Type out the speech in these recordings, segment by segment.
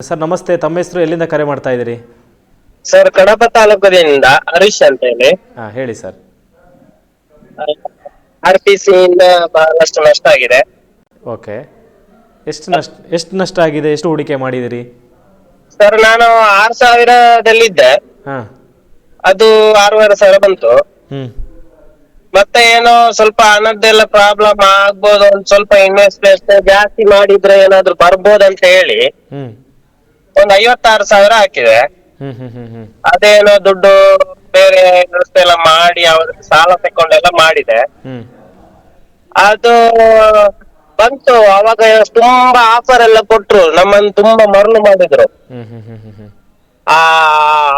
Sir ನಮಸ್ತೆ. ತಮ್ಮ ಹೆಸರು ಎಲ್ಲಿಂದ ಕರೆ ಮಾಡ್ತಾ ಇದ್ದೀರಿ? ಸರ್ ಕಡಪ ತಾಲೂಕದಿಂದ ಹರೀಶ್ ಅಂತ ಹೇಳಿ. ಹಾ ಹೇಳಿ ಸರ್. ಆರ್ ಪಿ ಸಿ ಇಂದ ಬಹಳಷ್ಟು ನಷ್ಟ ಆಗಿದೆ. ಓಕೆ. ಎಷ್ಟು ನಷ್ಟ ಎಷ್ಟು ನಷ್ಟ ಆಗಿದೆ? ಎಷ್ಟು ಹೂಡಿಕೆ ಮಾಡಿದಿರಿ ಸರ್ ನಾನು ಆರ್ ಸಾವಿರದಲ್ಲಿದ್ದೆ. ಹಾ. ಅದು ಆರೂವರೆ ಸಾವಿರ ಬಂತು. ಹ್ಞೂ ಮತ್ತೆ ಏನೋ ಸ್ವಲ್ಪ ಹಣದ್ದೆಲ್ಲ ಪ್ರಾಬ್ಲಮ್ ಆಗ್ಬೋದು ಒಂದ್ ಸ್ವಲ್ಪ ಇನ್ವೆಸ್ಟ್ಮೆಂಟ್ ಜಾಸ್ತಿ ಮಾಡಿದ್ರೆ ಏನಾದ್ರು ಬರ್ಬೋದು ಅಂತ ಹೇಳಿ. ಹ್ಞೂ ಒಂದ್ ಐವತ್ತಾರು ಸಾವಿರ ಹಾಕಿದೆ. ಅದೇನೋ ದುಡ್ಡು ಬೇರೆ ವ್ಯವಸ್ಥೆ ಎಲ್ಲ ಮಾಡಿ ಅವ್ರ ಸಾಲ ತಕೊಂಡೆಲ್ಲ ಮಾಡಿದೆ. ಹ್ಮ್. ಅದು ಬಂತು ಅವಾಗ ತುಂಬಾ ಆಫರ್ ಎಲ್ಲ ಕೊಟ್ರು ನಮ್ಮನ್ನು ತುಂಬಾ ಮರಳು ಮಾಡಿದ್ರು. ಆ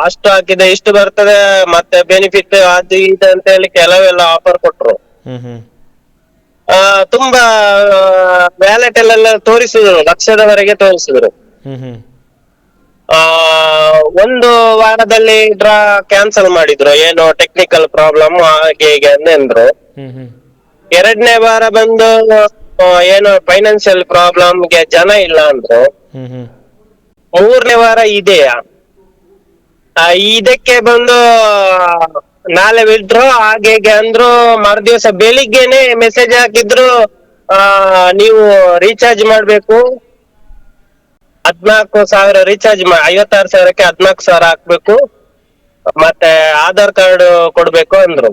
ಅಷ್ಟು ಹಾಕಿದೆ ಇಷ್ಟು ಬರ್ತದೆ ಮತ್ತೆ ಬೆನಿಫಿಟ್ ಅದು ಇದು ಅಂತ ಹೇಳಿ ಕೆಲವೆಲ್ಲ ಆಫರ್ ಕೊಟ್ರು. ಹ್ಮ್ ಹ್ಮ್. ಆ, ತುಂಬಾ ವ್ಯಾಲೆಟ್ ಅಲ್ಲೆಲ್ಲ ತೋರಿಸಿದ್ರು ಲಕ್ಷದವರೆಗೆ ತೋರಿಸಿದ್ರು. ಹ್ಮ್ ಆ ಒಂದು ವಾರದಲ್ಲಿ ಡ್ರಾ ಕ್ಯಾನ್ಸಲ್ ಮಾಡಿದ್ರು. ಏನೋ ಟೆಕ್ನಿಕಲ್ ಪ್ರಾಬ್ಲಮ್ ಹಾಗೆ ಹೀಗೆ ಅಂದ್ರು. ಎರಡನೇ ವಾರ ಬಂದು ಏನೋ ಫೈನಾನ್ಸಿಯಲ್ ಪ್ರಾಬ್ಲಮ್ಗೆ ಜನ ಇಲ್ಲ ಅಂದ್ರು. ಮೂರನೇ ವಾರ ಇದೆಯಾ? ಇದಕ್ಕೆ ಬಂದು ನಾಳೆ ಬಿಟ್ರು ಹಾಗೆ ಹೀಗೆ ಅಂದ್ರು. ಮರುದಿವಸ ಬೆಳಿಗ್ಗೆನೆ ಮೆಸೇಜ್ ಹಾಕಿದ್ರು ಆ ನೀವು ರೀಚಾರ್ಜ್ ಮಾಡ್ಬೇಕು. ಹದ್ನಾಲ್ಕು ಸಾವಿರ ರೀಚಾರ್ಜ್ ಐವತ್ತಾರು ಸಾವಿರಕ್ಕೆ ಹದ್ನಾಲ್ಕು ಸಾವಿರ ಹಾಕ್ಬೇಕು. ಮತ್ತೆ ಆಧಾರ್ ಕಾರ್ಡ್ ಕೊಡ್ಬೇಕು ಅಂದ್ರು.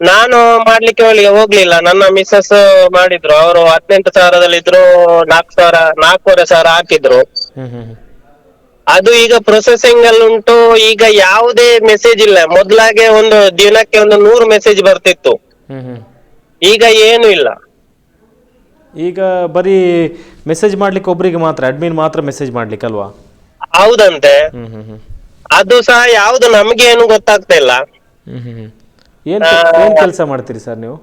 ನಾನು ಮಾಡ್ಲಿಕ್ಕೆ ಅವಳಿಗೆ ಹೋಗ್ಲಿಲ್ಲ. ನನ್ನ ಮಿಸ್ಸಸ್ ಮಾಡಿದ್ರು. ಅವರು ಹದಿನೆಂಟು ಸಾವಿರದಲ್ಲಿ ಇದ್ರು ನಾಲ್ಕು ಸಾವಿರ ನಾಲ್ಕೂವರೆ ಸಾವಿರ ಹಾಕಿದ್ರು. ಅದು ಈಗ ಪ್ರೊಸೆಸಿಂಗ್ ಅಲ್ಲಿ ಉಂಟು. ಈಗ ಯಾವುದೇ ಮೆಸೇಜ್ ಇಲ್ಲ. ಮೊದ್ಲಾಗೆ ಒಂದು ದಿನಕ್ಕೆ ಒಂದು ನೂರು ಮೆಸೇಜ್ ಬರ್ತಿತ್ತು. ಈಗ ಏನು ಇಲ್ಲ. ಈಗ ಬರೀ ಮೆಸೇಜ್ ಮಾಡ್ಲಿಕ್ಕೆ ಒಬ್ರಿಗೆ ಮಾತ್ರ ಅಡ್ಮಿನ್ ಮಾತ್ರ ಮೆಸೇಜ್ ಮಾಡ್ಲಿಕ್ಕೆ ಅಲ್ವಾ ಹೌದಂತೆ. ಹ್ಮ್ ಹ್ಮ್ ಹ್ಮ್. ಅದು ಸಹ ಯಾವ್ದು ನಮ್ಗೆ ಏನು ಗೊತ್ತಾಗ್ತಾ ಇಲ್ಲ. ಹ್ಮ್ ಹ್ಮ್ ಏನು ಏನು ಕೆಲಸ ಮಾಡ್ತೀರಿ ಸರ್ ನೀವು?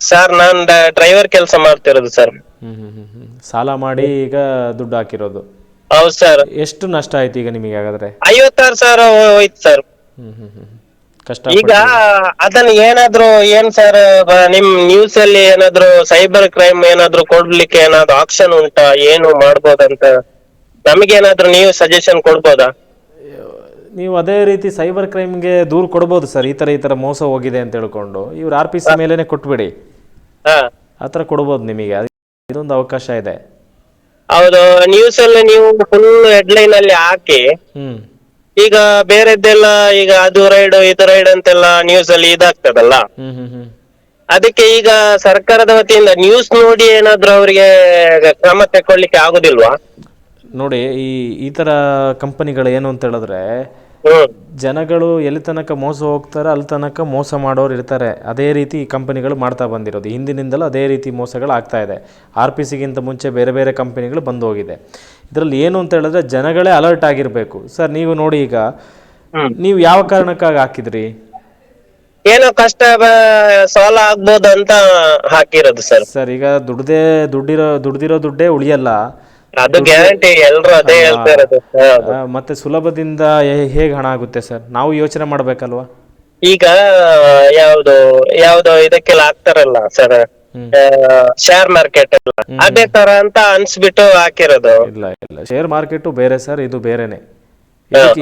ಸರ್ ನಾನ್ ಡ್ರೈವರ್ ಕೆಲಸ ಮಾಡ್ತಿರೋದು ಸರ್. ಹ್ಮ್ ಹ್ಮ್ ಸಾಲ ಮಾಡಿ ಈಗ ದುಡ್ಡು ಹಾಕಿರೋದು. ಹೌದು ಸರ್. ಎಷ್ಟು ನಷ್ಟ ಆಯ್ತು ಈಗ ನಿಮಗೆ ಹಾಗಾದ್ರೆ? ಐವತ್ತಾರು ಸಾವಿರ ಹೋಯ್ತು ಸರ್. ಹ್ಮ್ ಹ್ಮ್ ಹ್ಮ್ ಹ್ಮ್. ಕಷ್ಟ ಈಗ ಅದನ್ನ ಏನಾದ್ರು ಏನ್ ಸರ್ ನಿಮ್ ನ್ಯೂಸ್ ಅಲ್ಲಿ ಏನಾದ್ರು ಸೈಬರ್ ಕ್ರೈಮ್ ಏನಾದ್ರು ಕೊಡ್ಲಿಕ್ಕೆ ಏನಾದ್ರು ಆಪ್ಷನ್ ಉಂಟಾ? ಏನು ಮಾಡ್ಬೋದಂತ? ನಮಗೇನಾದ್ರು ನೀವು ಸಜೆಷನ್ ಕೊಡ್ಬೋದಾ? ನೀವು ಅದೇ ರೀತಿ ಸೈಬರ್ ಕ್ರೈಮ್ಗೆ ದೂರು ಕೊಡ್ಬೋದು ಸರ್. ಈ ತರ ಈ ತರ ಮೋಸ ಹೋಗಿದೆ ಅಂತ ಹೇಳ್ಕೊಂಡು ಇವ್ರು ಆರ್ ಪಿ ಸಿ ಮೇಲೇನೆ ಕೊಟ್ಬಿಡಿ. ಹಾ. ಆ ಥರ ಕೊಡ್ಬೋದು ನಿಮಗೆ. ಅದು- ಇದೊಂದು ಅವಕಾಶ ಇದೆ. ಹೌದು ನ್ಯೂಸ್ ಅಲ್ಲಿ ನೀವು ಫುಲ್ ಹೆಡ್ಲೈನ್ ಅಲ್ಲಿ ಹಾಕಿ ಹ್ಮ್. ಈಗ ಬೇರೆದ್ದೆಲ್ಲ ಈಗ ಅದು ರೈಡ್ ಇದು ರೈಡ್ ಅಂತೆಲ್ಲ ನ್ಯೂಸ್ ಅಲ್ಲಿ ಇದಾಗ್ತದಲ್ಲ? ಅದಕ್ಕೆ ಈಗ ಸರ್ಕಾರದ ವತಿಯಿಂದ ನ್ಯೂಸ್ ನೋಡಿ ಏನಾದ್ರು ಅವರಿಗೆ ಕ್ರಮ ತಕೊಳ್ಳಿಕ್ಕೆ ಆಗುದಿಲ್ವಾ? ನೋಡಿ ಈ ಈ ತರ ಕಂಪನಿಗಳು ಏನು ಅಂತ ಹೇಳಿದ್ರೆ ಜನಗಳು ಎಲ್ಲಿ ತನಕ ಮೋಸ ಹೋಗ್ತಾರೆ ಅಲ್ಲಿ ತನಕ ಮೋಸ ಮಾಡೋರು ಇರ್ತಾರೆ. ಅದೇ ರೀತಿ ಈ ಕಂಪನಿಗಳು ಮಾಡ್ತಾ ಬಂದಿರೋದು. ಹಿಂದಿನಿಂದಲೂ ಅದೇ ರೀತಿ ಮೋಸಗಳು ಆಗ್ತಾ ಇದೆ. ಆರ್ ಪಿ ಸಿಗಿಂತ ಮುಂಚೆ ಬೇರೆ ಬೇರೆ ಕಂಪನಿಗಳು ಬಂದು ಹೋಗಿದೆ. ಇದರಲ್ಲಿ ಏನು ಅಂತ ಹೇಳಿದ್ರೆ ಜನಗಳೇ ಅಲರ್ಟ್ ಆಗಿರಬೇಕು. ಸರ್ ನೀವು ನೋಡಿ ಈಗ ನೀವು ಯಾವ ಕಾರಣಕ್ಕಾಗಿ ಹಾಕಿದ್ರಿ? ಏನೋ ಕಷ್ಟ ಸಾಲ ಆಗ್ಬೋದು ಅಂತ ಹಾಕಿರೋದು ಸರ್. ಸರ್ ಈಗ ದುಡ್ದೇ ದುಡ್ಡಿರೋ ದುಡ್ದಿರೋ ದುಡ್ಡೇ ಉಳಿಯಲ್ಲ. ಅದು ಗ್ಯಾರಂಟಿ ಎಲ್ಲರೂ ಅದೇ ಹೇಳ್ತಾ ಇರೋದು. ಆ, ಮತ್ತೆ ಸುಲಭದಿಂದ ಹೇಗೆ ಹಣ ಆಗುತ್ತೆ ಸರ್ ನಾವು ಯೋಚನೆ ಮಾಡ್ಬೇಕಲ್ವಾ? ಈಗ ಯಾವ್ದು ಯಾವ್ದು ಇದಕ್ಕೆಲ್ಲ ಹಾಕ್ತಾರಲ್ಲ ಸರ್ ಹ್ಮ್. ಶೇರ್ ಮಾರ್ಕೆಟ್ ಎಲ್ಲ. ಅದೇ ತರ ಅಂತ ಅನ್ಸ್ಬಿಟ್ಟು ಹಾಕಿರೋದು. ಇಲ್ಲ ಇಲ್ಲ. ಶೇರ್ ಮಾರ್ಕೆಟು ಬೇರೆ ಸರ್ ಇದು ಬೇರೆನೆ.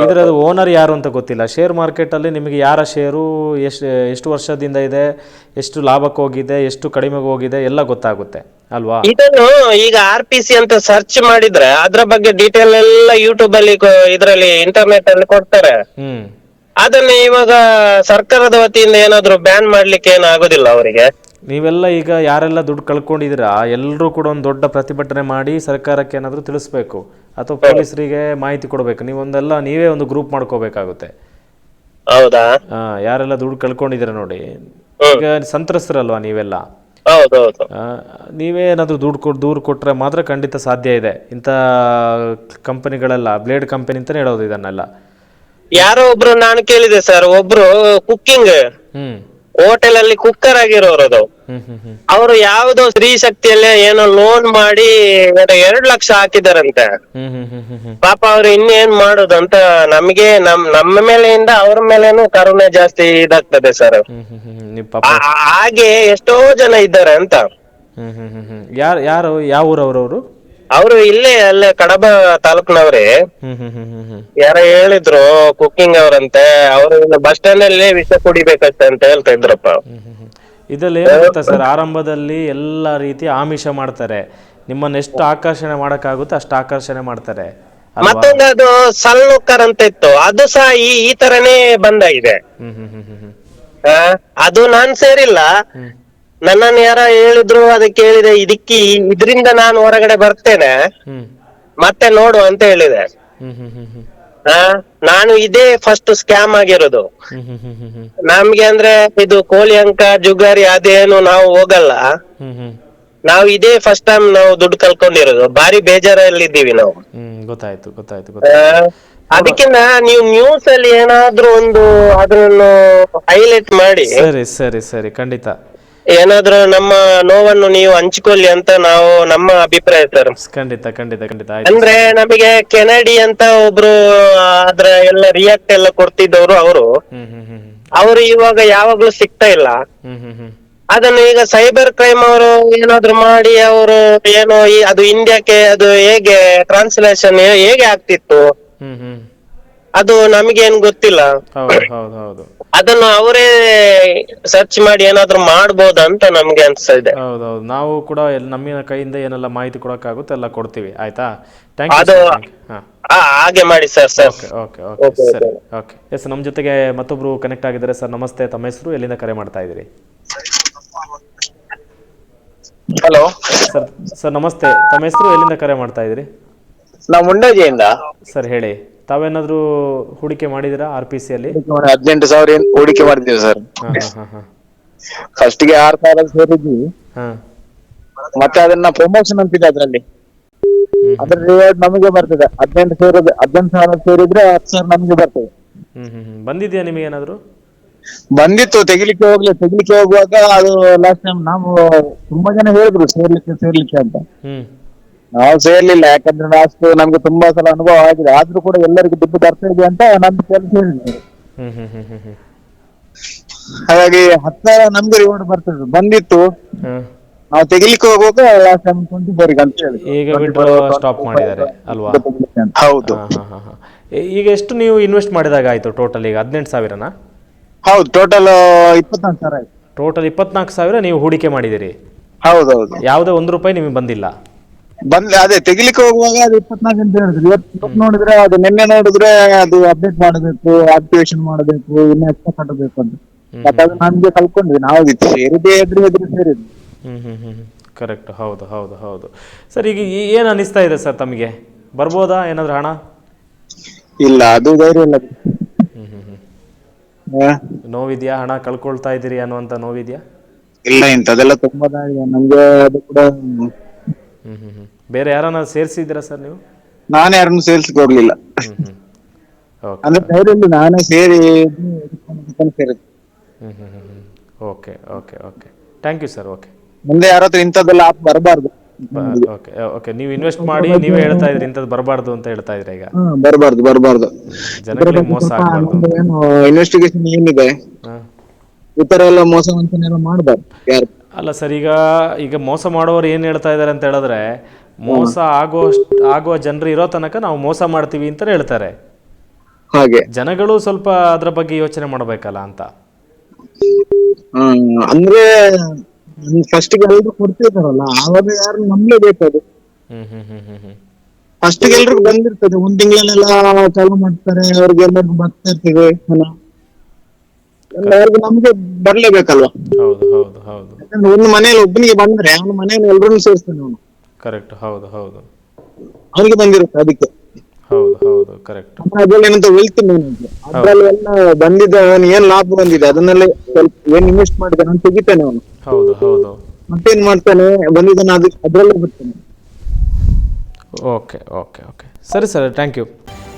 ಇದರ ಓನರ್ ಯಾರು ಅಂತ ಗೊತ್ತಿಲ್ಲ. ಶೇರ್ ಮಾರ್ಕೆಟಲ್ಲಿ ನಿಮಗೆ ಯಾರ ಶೇರು ಎಷ್ಟು ಎಷ್ಟು ವರ್ಷದಿಂದ ಇದೆ ಎಷ್ಟು ಲಾಭಕ್ಕೆ ಹೋಗಿದೆ ಎಷ್ಟು ಕಡಿಮೆಗೆ ಹೋಗಿದೆ ಎಲ್ಲ ಗೊತ್ತಾಗುತ್ತೆ ಅಲ್ವಾ? ಇದನ್ನು ಈಗ ಆರ್ ಪಿ ಸಿ ಅಂತ ಸರ್ಚ್ ಮಾಡಿದ್ರೆ ಅದ್ರ ಬಗ್ಗೆ ಡೀಟೇಲ್ ಎಲ್ಲ ಯೂಟ್ಯೂಬ್ ಅಲ್ಲಿ ಇದರಲ್ಲಿ ಇಂಟರ್ನೆಟ್ ಅಲ್ಲಿ ಕೊಡ್ತಾರೆ. ಹ್ಮ್. ಅದನ್ನ ಇವಾಗ ಸರ್ಕಾರದ ವತಿಯಿಂದ ಏನಾದ್ರು ಬ್ಯಾನ್ ಮಾಡ್ಲಿಕ್ಕೆ ಏನಾಗೋದಿಲ್ಲ ಅವರಿಗೆ? ನೀವೆಲ್ಲ ಈಗ ಯಾರೆಲ್ಲ ದುಡ್ಡು ಕಳ್ಕೊಂಡಿದ್ದೀರಾ ಎಲ್ಲರೂ ಕೂಡ ಒಂದು ದೊಡ್ಡ ಪ್ರತಿಭಟನೆ ಮಾಡಿ ಸರ್ಕಾರಕ್ಕೆ ಏನಾದರೂ ತಿಳಿಸ್ಬೇಕು ಅಥವಾ ಪೊಲೀಸರಿಗೆ ಮಾಹಿತಿ ಕೊಡಬೇಕು. ನೀವೊಂದೆಲ್ಲ ನೀವೇ ಒಂದು ಗ್ರೂಪ್ ಮಾಡ್ಕೋಬೇಕಾಗುತ್ತೆ. ಹೌದಾ? ಆ, ಯಾರೆಲ್ಲ ದುಡ್ಡು ಕಳ್ಕೊಂಡಿದ್ದೀರಾ ನೋಡಿ. ಈಗ ಸಂತ್ರಸ್ತರಲ್ವಾ ನೀವೆಲ್ಲ? ಹೌದೌದು. ಆ, ನೀವೇ ಏನಾದರೂ ದುಡ್ಡು ಕೊಟ್ಟು ದೂರು ಕೊಟ್ಟರೆ ಮಾತ್ರ ಖಂಡಿತ ಸಾಧ್ಯ ಇದೆ. ಇಂಥ ಕಂಪನಿಗಳೆಲ್ಲ ಬ್ಲೇಡ್ ಕಂಪನಿ ಅಂತಲೇ ಹೇಳೋದು ಇದನ್ನೆಲ್ಲ. ಯಾರೋ ಒಬ್ರು ನಾನು ಕೇಳಿದೆ ಸರ್ ಒಬ್ರು ಕುಕ್ಕಿಂಗ್. ಹೋಟೆಲ್ ಅಲ್ಲಿ ಕುಕ್ಕರ್ ಆಗಿರೋರು ಅದು ಅವರು ಯಾವ್ದೋ ಸ್ತ್ರೀ ಶಕ್ತಿಯಲ್ಲೇ ಏನೋ ಲೋನ್ ಮಾಡಿ ಎರಡು ಲಕ್ಷ ಹಾಕಿದಾರಂತೆ ಪಾಪ ಅವ್ರು ಇನ್ನೇನ್ ಮಾಡುದು ಅಂತ ನಮ್ಗೆ ನಮ್ ನಮ್ಮ ಮೇಲೆಯಿಂದ ಅವ್ರ ಮೇಲೇನು ಕರುಣೆ ಜಾಸ್ತಿ ಇದಾಗ್ತದೆ ಸರ್ ಹಾಗೆ ಎಷ್ಟೋ ಜನ ಇದ್ದಾರೆ ಅಂತ ಯಾರು ಯಾರು ಯಾವ ಊರವ್ರವ್ರು ಅವರು ಇಲ್ಲೇ ಅಲ್ಲೇ ಕಡಬ ತಾಲೂಕ್ನವ್ರೆ ಹ್ಮ್ ಹ್ಮ್ ಹ್ಮ್ ಹ್ಮ್ ಹ್ಮ್ ಯಾರ ಹೇಳಿದ್ರು ಕುಕಿಂಗ್ ಅವರಂತೆ ಅವರು ಬಸ್ ಸ್ಟ್ಯಾಂಡ್ ಅಲ್ಲಿ ವಿಷ ಕುಡಿಬೇಕಂತೆ ಅಂತ ಹೇಳ್ತಾ ಇದ್ರಪ್ಪ. ಇದ್ರಲ್ಲಿ ಏನಾಗುತ್ತೆ ಸರ್ ಆರಂಭದಲ್ಲಿ ಎಲ್ಲ ರೀತಿ ಆಮಿಷ ಮಾಡ್ತಾರೆ. ನಿಮ್ಮನ್ನ ಎಷ್ಟು ಆಕರ್ಷಣೆ ಮಾಡಕ್ಕಾಗುತ್ತೆ ಅಷ್ಟು ಆಕರ್ಷಣೆ ಮಾಡ್ತಾರೆ ಅಲ್ವಾ? ಮತ್ತೊಂದು ಅದು ಸಲ್ಲುಕರ್ ಅಂತ ಇತ್ತು. ಅದು ಸಹ ಈ ಈ ತರನೇ ಬಂದಾಗಿದೆ ಹ್ಮ್ ಹ್ಮ್ ಹ್ಮ್ ಹ್ಮ್ ಹ್ಮ್. ಆ, ಅದು ನಾನ್ ಸೇರಿಲ್ಲ. ಹ್ಮ್. ನನ್ನನ್ನು ಯಾರ ಹೇಳಿದ್ರು ಅದಕ್ಕೆ ಹೇಳಿದೆ ಇದಕ್ಕೆ ಇದರಿಂದ ನಾನು ಹೊರಗಡೆ ಬರ್ತೇನೆ. ಹ್ಮ್. ಮತ್ತೆ ನೋಡು ಅಂತ ಹೇಳಿದೆ. ಹ್ಮ್ ಹ್ಮ್ ಹ್ಮ್ ಹ್ಮ್. ಆ, ನಾನು ಇದೇ ಫಸ್ಟ್ ಸ್ಕ್ಯಾಮ್ ಆಗಿರೋದು. ನಮ್ಗೆ ಅಂದ್ರೆ ಇದು ಕೋಳಿ ಅಂಕ ಜುಗಾರಿ ಅದೇನು ನಾವು ಹೋಗಲ್ಲ. ನಾವು ಇದೇ ಫಸ್ಟ್ ಟೈಮ್ ನಾವು ದುಡ್ಡು ಕಲ್ಕೊಂಡಿರೋದು ಬಾರಿ ಬೇಜಾರಲ್ಲಿದ್ದೀವಿ ನಾವು. ಹ್ಮ್ ಗೊತ್ತಾಯ್ತು ಗೊತ್ತಾಯ್ತು ಗೊತ್ತಾಯ್ತು. ಅದಕ್ಕಿಂತ ನೀವು ನ್ಯೂಸ್ ಅಲ್ಲಿ ಏನಾದ್ರೂ ಒಂದು ಅದನ್ನು ಹೈಲೈಟ್ ಮಾಡಿ. ಸರಿ ಸರಿ ಸರಿ ಖಂಡಿತ. ಏನಾದ್ರೂ ನಮ್ಮ ನೋವನ್ನು ನೀವು ಹಂಚಿಕೊಳ್ಳಿ ಅಂತ ನಾವು ನಮ್ಮ ಅಭಿಪ್ರಾಯ ಸರ್. ಖಂಡಿತ ಖಂಡಿತ ಖಂಡಿತ. ಆಯ್ತು. ಅಂದ್ರೆ ನಮಗೆ ಕೆನಡಿ ಅಂತ ಒಬ್ರು ಅದ್ರ ಎಲ್ಲ ರಿಯಾಕ್ಟ್ ಎಲ್ಲ ಕೊಡ್ತಿದ್ದವರು ಅವರು. ಹ್ಮ್ ಹ್ಮ್ ಹ್ಮ್ ಹ್ಮ್. ಅವರು ಇವಾಗ ಯಾವಾಗ್ಲೂ ಸಿಗ್ತಾ ಇಲ್ಲ. ಹ್ಮ್ ಹ್ಮ್ ಹ್ಮ್. ಅದನ್ನು ಈಗ ಸೈಬರ್ ಕ್ರೈಮ್ ಅವರು ಏನಾದ್ರು ಮಾಡಿ ಅವರು ಏನೋ ಈ- ಅದು ಇಂಡಿಯಾಕ್ಕೆ ಅದು ಹೇಗೆ ಟ್ರಾನ್ಸ್ಲೇಷನ್ ಹೇಗೆ ಆಗ್ತಿತ್ತು? ಹ್ಮ್ ಹ್ಮ್. ಅದು ನಮಗೇನ್ ಗೊತ್ತಿಲ್ಲ. ಹೌದು ಹೌದು ಹೌದು. ಅದನ್ನು ಅವರೇ ಸರ್ಚ್ ಮಾಡಿ ಏನಾದ್ರು ಅಂತ ನಮ್ಗೆ ಅನ್ಸ್ತಾ ಇದೆ ಹೌದು ಹೌದು ನಾವು ಕೂಡ ಎಲ್- ನಮ್ಮ ಕೈಯಿಂದ ಏನೆಲ್ಲ ಮಾಹಿತಿ ಕೊಡೋಕ್ಕಾಗುತ್ತೆ ಎಲ್ಲ ಕೊಡ್ತೀವಿ. ಆಯ್ತಾ? ಥ್ಯಾಂಕ್ ಯು ಅದು- ಹಾಂ. ಆ, ಹಾಗೆ ಮಾಡಿ sir sir okay okay okay ಸರಿ. ಓಕೆ ಎಸ್ ನಮ್ಮ ಜೊತೆಗೆ ಮತ್ತೊಬ್ರು ಕನೆಕ್ಟ್ ಆಗಿದ್ದಾರೆ ಸರ್ ನಮಸ್ತೆ ತಮ್ಮ ಹೆಸರು ಎಲ್ಲಿಂದ ಕರೆ ಮಾಡ್ತಾ ಇದ್ದೀರಿ? ಹಲೋ ಸರ್ ಸರ್ ನಮಸ್ತೆ. ತಮ್ಮ ಹೆಸರು ಎಲ್ಲಿಂದ ಕರೆ ಮಾಡ್ತಾ ಇದ್ದೀರಿ? ನಾವು ಮುಂಡಾಜಿಯಿಂದ. ಸರ್ ಹೇಳಿ. ತಾವೇನಾದರೂ ಹೂಡಿಕೆ ಮಾಡಿದಿರಾ ಆರ್ ಪಿ ಸಿ ಅಲ್ಲಿ? ಹದಿನೆಂಟು ಸಾವಿರ ಏನ್ ಹೂಡಿಕೆ ಮಾಡಿದ್ದೀವಿ ಸರ್. ಫಸ್ಟ್ಗೆ ಆರ್ ಸಾವಿರ ಸೇರಿದ್ವಿ. ಮತ್ತೆ ಅದನ್ನ ಪ್ರಮೋಷನ್ ಅಂತಿದೆ ಅದ್ರಲ್ಲಿ. ಅದ್ರ ರಿವಾರ್ಡ್ ನಮಗೆ ಬರ್ತದೆ. ಹದಿನೆಂಟು ಸಾವಿರ ಹದಿನೆಂಟು ಸಾವಿರ ಸೇರಿದ್ರೆ ಹತ್ತು ಸಾವಿರ ನಮಗೆ ಬರ್ತದೆ. ಬಂದಿದ್ಯಾ ನಿಮಗೆ ಏನಾದರೂ? ಬಂದಿತ್ತು ತೆಗಿಲಿಕ್ಕೆ ಹೋಗ್ಲಿ ತೆಗಿಲಿಕ್ಕೆ ಹೋಗುವಾಗ ಅದು ಲಾಸ್ಟ್ ಟೈಮ್ ನಾವು ತುಂಬಾ ಜನ ಹೇಳಿದ್ರು ಸೇರ್ಲಿಕ್ಕೆ ಸೇರ್ಲಿಕ್ಕೆ ಅಂತ. ನಾವು ಸೇರ್ಲಿಲ್ಲ ಯಾಕಂದ್ರೆ ಅಷ್ಟು ನಮ್ಗೆ ತುಂಬಾ ಸಲ ಅನುಭವ ಆಗಿದೆ. ಆದ್ರೂ ಕೂಡ ಎಲ್ಲರಿಗೂ ದುಡ್ಡು ಬರ್ತಾ ಇದೆ ಅಂತ ನಮ್ದು ಕೆಲಸ ಹಾಗಾಗಿ ಹತ್ತಾರ ನಮ್ಗೆ ರಿವಾರ್ಡ್ ಬರ್ತದೆ. ಬಂದಿತ್ತು. ನಾವು ತೆಗಿಲಿಕ್ಕೆ ಹೋಗುವಾಗ ಲಾಸ್ಟ್ ಟೈಮ್ ಟ್ವೆಂಟಿ ಫೋರ್ ಅಂತ ಹೇಳಿ. ಈಗ ಮಾಡಿದ್ದಾರೆ ಅಲ್ವಾ? ಹೌದು. ಹಾ ಹಾ ಹಾಂ ಹಾಂ. ಈಗ ಎಷ್ಟು ನೀವು ಇನ್ವೆಸ್ಟ್ ಮಾಡಿದಾಗ ಆಯ್ತು ಟೋಟಲ್ ಈಗ? ಹದಿನೆಂಟು ಸಾವಿರನಾ? ಹೌದು ಟೋಟಲ್ ಇಪ್ಪತ್ನಾಲ್ಕು ಸಾವಿರ ಆಯ್ತು. ಟೋಟಲ್ ಇಪ್ಪತ್ನಾಲ್ಕು ಸಾವಿರ ನೀವು ಹೂಡಿಕೆ ಮಾಡಿದಿರಿ ಹೌದೌದು. ಯಾವುದೇ ಒಂದು ರೂಪಾಯಿ ನಿಮಗೆ ಬಂದಿಲ್ಲ. ಬಂದ್ ಅದೇ ತೆಗಿಲಿಕ್ಕೆ ಹೋಗುವಾಗ ಅದು ಇಪ್ಪತ್ನಾಲ್ಕು ಅಂತ ಹೇಳಿದ್ರು ಇವತ್ತು ನೋಡಿದ್ರೆ ಅದು ನಿನ್ನೆ ನೋಡಿದ್ರೆ ಅದು ಅಪ್ಡೇಟ್ ಮಾಡಬೇಕು ಆಕ್ಟಿವೇಶನ್ ಮಾಡಬೇಕು ಇನ್ನ ಎಕ್ಸ್ಟ್ರಾ ಕಟ್ಟಬೇಕು ಅಂತ. ಬಟ್ ಅದು ನಮ್ಗೆ ಕಲ್ಕೊಂಡ್ವಿ ನಾವು ಸೇರಿದೆ ಎದುರು ಎದುರು ಸೇರಿದ್ವಿ. ಕರೆಕ್ಟ್ ಹೌದು ಹೌದು ಹೌದು. ಸರ್ ಈಗ ಏನು ಅನಿಸ್ತಾ ಇದೆ ಸರ್ ತಮಗೆ? ಬರ್ಬೋದಾ? ಏನಾದ್ರೂ ಹಣ? ಇಲ್ಲ ಅದು ಧೈರ್ಯ ಇಲ್ಲ. ಹ್ಮ್ ಹ್ಮ್ ಹ್ಮ್. ಆ, ನೋವಿದೆಯಾ? ಹಣ ಕಳ್ಕೊಳ್ತಾ ಇದ್ದೀರಿ ಅನ್ನುವಂಥ ನೋವಿದ್ಯಾ? ಇಲ್ಲ ಇಂಥದೆಲ್ಲ ತುಂಬಾ ನಮ್ಗೆ ಅದು ಕೂಡ ಬೇರೆ ಯಾರನ್ನ ಸೇರಿಸಿದ್ದೀರಾ ಸರ್ ನೀವು? ನಾನು ಯಾರನ್ನು ಸೇರ್ಲಿಕ್ಕೆ ಹೋಗ್ಲಿಲ್ಲ. ಅಂದ್ರೆ ನಾನೇ ಸೇರಿ ಸೇರಿದ್ದು. Okay okay okay. Thank you sir okay ಮುಂದೆ ಯಾರ ಹತ್ರ ಇಂಥದ್ದೆಲ್ಲ ಆಪ್ ಬರಬಾರ್ದು. Okay okay. ನೀವು ಇನ್ವೆಸ್ಟ್ ಮಾಡಿ ನೀವೇ ಹೇಳ್ತಾ ಇದ್ರಿ ಇಂಥದ್ದು ಬರಬಾರ್ದು ಅಂತ ಹೇಳ್ತಾ ಇದ್ರೆ ಈಗ. ಬರಬಾರ್ದು ಬರಬಾರ್ದು. ಜನಗಳಿಗೆ ಮೋಸ ಆಗಬಾರ್ದು. ಇನ್ವೆಸ್ಟಿಗೇಷನ್ ಏನಿದೆ? ಈ ತರ ಎಲ್ಲ ಮೋಸ ವಂಚನೆ ಮಾಡಬಾರ್ದು. ಯಾರು ಅಲ್ಲ ಸರ್ ಈಗ ಈಗ ಮೋಸ ಮಾಡೋರು ಏನು ಹೇಳ್ತಾ ಇದ್ದಾರೆ ಅಂತ ಹೇಳಿದ್ರೆ ಮೋಸ ಆಗೋ ಆಗುವ ಜನರು ಇರೋ ತನಕ ನಾವು ಮೋಸ ಮಾಡ್ತೀವಿ ಅಂತ ಹೇಳ್ತಾರೆ. ಹಾಗೆ. ಜನಗಳು ಸ್ವಲ್ಪ ಅದ್ರ ಬಗ್ಗೆ ಯೋಚನೆ ಮಾಡಬೇಕಲ್ಲ ಅಂತ. ಹ್ಮ್ ಅಂದ್ರೆ ಫಸ್ಟ್ಗೆ ಎಲ್ರು ಕೊಡ್ತಿರ್ತಾರಲ್ಲ ಆವಾಗ ಯಾರು ನಂಬಲೇಬೇಕು ಅದು. ಹ್ಮ್ ಹ್ಮ್ ಹ್ಮ್ ಹ್ಮ್ ಹ್ಮ್. ಫಸ್ಟ್ಗೆ ಎಲ್ರಿಗೂ ಬಂದಿರ್ತದೆ ಒಂದ್ ತಿಂಗಳಲ್ಲೆಲ್ಲ ಚಾಲು ಮಾಡ್ತಾರೆ ಅವ್ರಿಗೆಲ್ಲರಿಗೂ ಬರ್ತಾ ಇರ್ತೀವಿ ಹಣ. ಎಲ್ಲರಿಗೂ ನಮ್ಗೆ ಬರ್ಲೇಬೇಕಲ್ವಾ? ಹೌದು ಹೌದು ಹೌದು. ಯಾಕಂದ್ರೆ ಒಂದು ಮನೆಯಲ್ಲಿ ಒಬ್ಬನಿಗೆ ಬಂದ್ರೆ ಅವನ ಮನೇಲಿ ಎಲ್ರನ್ನೂ ಸೇರಿಸ್ತಾನೆ ಅವನು. ಕರೆಕ್ಟ್ ಹೌದು ಹೌದು. ಅವನಿಗೆ ಬಂದಿರುತ್ತೆ ಅದಕ್ಕೆ. ಹೌದು ಹೌದು ಕರೆಕ್ಟ್ ಅದ್ರಲ್ಲಿ ಏನಂತ ವೆಲ್ತ್ ಮೇನೇಜ್ ಅದ್ರಲ್ಲಿ ಎಲ್ಲ ಬಂದಿದ್ದ ಅವನು ಏನ್ ಲಾಭ ಬಂದಿದೆ? ಅದನ್ನೆಲ್ಲ ಸ್ವಲ್ಪ ಏನ್ ಇನ್ವೆಸ್ಟ್ ಮಾಡಿದಾನೆ ನಾನು ತೆಗಿತಾನೆ ಅವನು. ಹೌದು ಹೌದು. ಮತ್ತೇನ್ ಮಾಡ್ತಾನೆ? ಬಂದಿದ್ದಾನೆ ಅದ್ ಅದ್ರಲ್ಲೇ ಬಿಡ್ತಾನೆ ಓಕೆ ಓಕೆ ಓಕೆ ಸರಿ sir thank you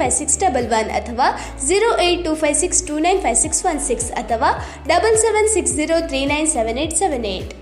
five six double one ಅಥವಾ zero eight two five six two nine five six one six ಅಥವಾ double seven six zero three nine seven eight seven eight